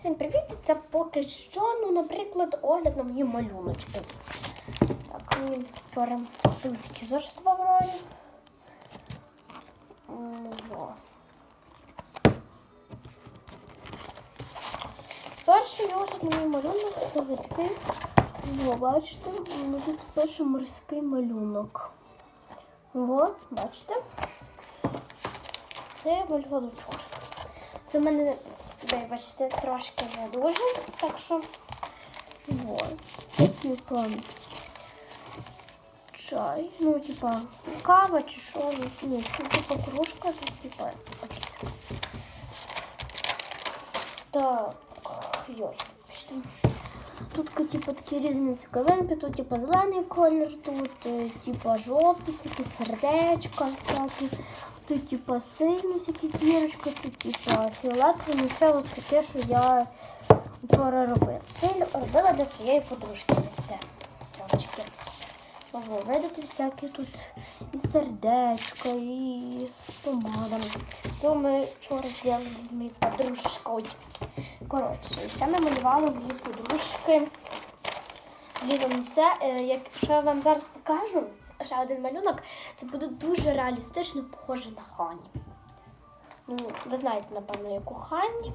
Всім привіт! Це поки що, ну, наприклад, огляд на мої малюночки. Так, мені вчора були такі зошити в Аврорі. Перший огляд на мій малюнок це ви такий. Во, бачите, ну, тут перший морський малюнок. Во, бачите? Це я малювала. Це в мене, ви бачите, трошки не дуже, так що вот. Типа чай. Ну, типа кава чи що. ну, Ні, це типа кружка, тут типа. Так, йой, бачите. Тут типу, такі різні цікавинки, тут типу, зелений колір, тут типу, жовті, всякі сердечка, всякі. Тут типу, сині всякі зірочки, тут типу, фіолетові, ще от таке, що я вчора робила. Це робила для своєї подружки. Сьомочки. Ого, видите, всякі тут і сердечка, і помада. То ми вчора робили з моєю подружкою. Коротше, ще ми малювали дві подружки. Блін, це, е, якщо я вам зараз покажу ще один малюнок, це буде дуже реалістично похоже на Хані. Ну, ви знаєте, напевно, яку Хані.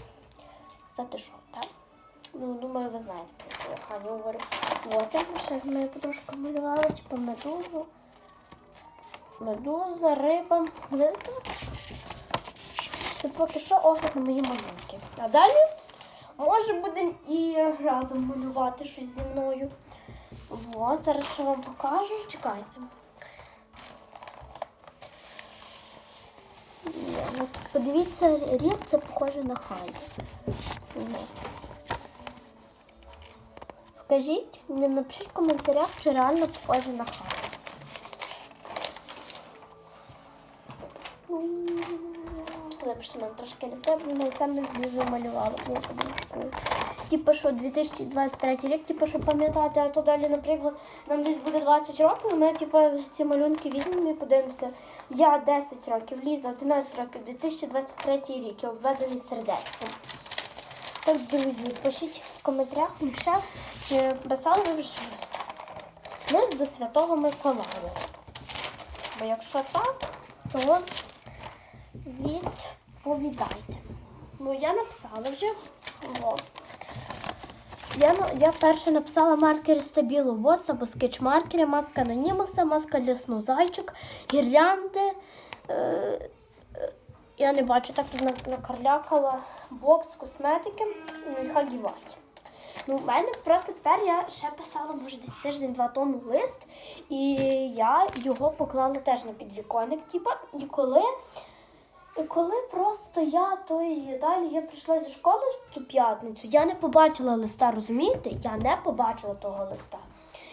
Знаєте що, так? Ну, думаю, ви знаєте, про яку я Хані говорю. О, це ще з моєю подружкою малювала, типу медузу. Медуза, риба. Видите? Це поки що огляд на мої малюнки. А далі може будемо і разом малювати щось зі мною. От, зараз ще вам покажу. Чекайте. Подивіться, рік це похоже на Хані. Скажіть, не напишіть в коментарях, чи реально похоже на Хані. Вибачте, мене трошки не але це ми знизу малювали. Типу, що 2023 рік, типу, що пам'ятати, а то далі, наприклад, нам десь буде 20 років, ми типу, ці малюнки візьмемо і подивимося. Я 10 років, Ліза 11 років, 2023 рік, і обведений сердечком. Так, друзі, пишіть коментарях, ну, ще, чи писали вже лист до Святого Миколая. Бо якщо так, то відповідайте. Ну, я написала вже. О. Я, я перше написала маркери стабілу бос або скетч-маркери, маска анонімуса, маска для сну зайчик, гірлянди. Е, е, я не бачу, так тут накарлякала бокс косметики ну, і хагіваті. Ну, в мене просто тепер я ще писала, може, десь тиждень-два тому лист, і я його поклала теж на підвіконник, типа, і коли і коли просто я той далі я прийшла зі школи в ту п'ятницю, я не побачила листа, розумієте? Я не побачила того листа.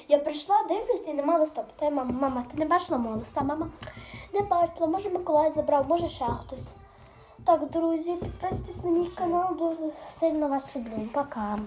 Я прийшла, дивлюся і нема листа. Питаю, мама, мама, ти не бачила мого листа? Мама не бачила, може Миколай забрав, може ще хтось. Так, друзі, підписуйтесь на мій канал, дуже сильно вас люблю. Пока.